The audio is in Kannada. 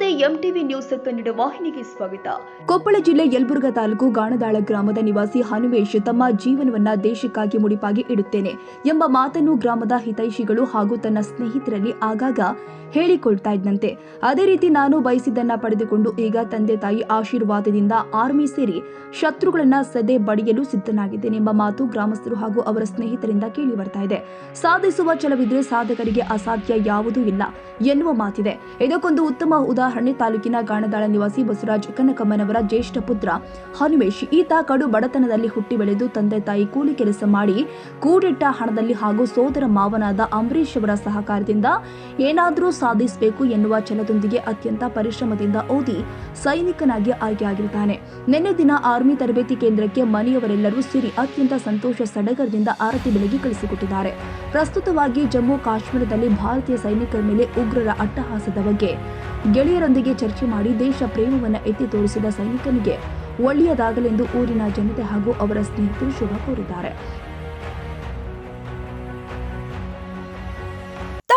ಎಂಟಿವಿ ನ್ಯೂಸ್ ಕನ್ನಡ ವಾಹಿನಿಗೆ ಸ್ವಾಗತ. ಕೊಪ್ಪಳ ಜಿಲ್ಲೆ ಯಲ್ಬುರ್ಗ ತಾಲೂಕು ಗಾಣದಾಳ ಗ್ರಾಮದ ನಿವಾಸಿ ಹನುಮೇಶ್ ತಮ್ಮ ಜೀವನವನ್ನ ದೇಶಕ್ಕಾಗಿ ಮುಡಿಪಾಗಿ ಇಡುತ್ತೇನೆ ಎಂಬ ಮಾತನ್ನು ಗ್ರಾಮದ ಹಿತೈಷಿಗಳು ಹಾಗೂ ತನ್ನ ಸ್ನೇಹಿತರಲ್ಲಿ ಆಗಾಗ ಹೇಳಿಕೊಳ್ತಾ ಇದ್ದಂತೆ ಅದೇ ರೀತಿ ನಾನು ಬಯಸಿದ್ದನ್ನ ಪಡೆದುಕೊಂಡು ಈಗ ತಂದೆ ತಾಯಿ ಆಶೀರ್ವಾದದಿಂದ ಆರ್ಮಿ ಸೇರಿ ಶತ್ರುಗಳನ್ನ ಸದೆ ಬಡಿಯಲು ಸಿದ್ಧನಾಗಿದ್ದೇನೆ ಎಂಬ ಮಾತು ಗ್ರಾಮಸ್ಥರು ಹಾಗೂ ಅವರ ಸ್ನೇಹಿತರಿಂದ ಕೇಳಿ ಬರ್ತಾ ಇದೆ. ಸಾಧಿಸುವ ಛಲವಿದ್ರೆ ಸಾಧಕರಿಗೆ ಅಸಾಧ್ಯ ಯಾವುದೂ ಇಲ್ಲ ಎನ್ನುವ ಮಾತಿದೆ. ಇದಕ್ಕೊಂದು ಉತ್ತಮ ಉದಾಹರಣೆ ತಾಲೂಕಿನ ಗಾಣದಾಳ ನಿವಾಸಿ ಬಸವರಾಜ್ ಕನಕಮ್ಮನವರ ಜ್ಯೇಷ್ಠ ಪುತ್ರ ಹನುಮೇಶ್. ಈತ ಕಡು ಬಡತನದಲ್ಲಿ ಹುಟ್ಟಿ ಬೆಳೆದು ತಂದೆ ತಾಯಿ ಕೂಲಿ ಕೆಲಸ ಮಾಡಿ ಕೂಡಿಟ್ಟ ಹಣದಲ್ಲಿ ಹಾಗೂ ಸೋದರ ಮಾವನಾದ ಅಂಬರೀಶ್ ಅವರ ಸಹಕಾರದಿಂದ ಏನಾದರೂ ಸಾಧಿಸಬೇಕು ಎನ್ನುವ ಛಲದೊಂದಿಗೆ ಅತ್ಯಂತ ಪರಿಶ್ರಮದಿಂದ ಓದಿ ಸೈನಿಕನಾಗಿ ಆಯ್ಕೆಯಾಗಿರುತ್ತಾನೆ ನಿನ್ನೆ ದಿನ ಆರ್ಮಿ ತರಬೇತಿ ಕೇಂದ್ರಕ್ಕೆ ಮನೆಯವರೆಲ್ಲರೂ ಸಿರಿ ಅತ್ಯಂತ ಸಂತೋಷ ಸಡಗರದಿಂದ ಆರತಿ ಬೆಳಗ್ಗೆ ಕಳಿಸಿಕೊಟ್ಟಿದ್ದಾರೆ. ಪ್ರಸ್ತುತವಾಗಿ ಜಮ್ಮು ಕಾಶ್ಮೀರದಲ್ಲಿ ಭಾರತೀಯ ಸೈನಿಕರ ಮೇಲೆ ಉಗ್ರರ ಅಟ್ಟಹಾಸದ ಬಗ್ಗೆ ಗೆಳೆಯರೊಂದಿಗೆ ಚರ್ಚೆ ಮಾಡಿ ದೇಶ ಪ್ರೇಮವನ್ನು ಎತ್ತಿ ತೋರಿಸಿದ ಸೈನಿಕನಿಗೆ ಒಳ್ಳೆಯದಾಗಲೆಂದು ಊರಿನ ಜನತೆ ಹಾಗೂ ಅವರ ಸ್ನೇಹಿತರು ಶುಭ ಕೋರಿದ್ದಾರೆ.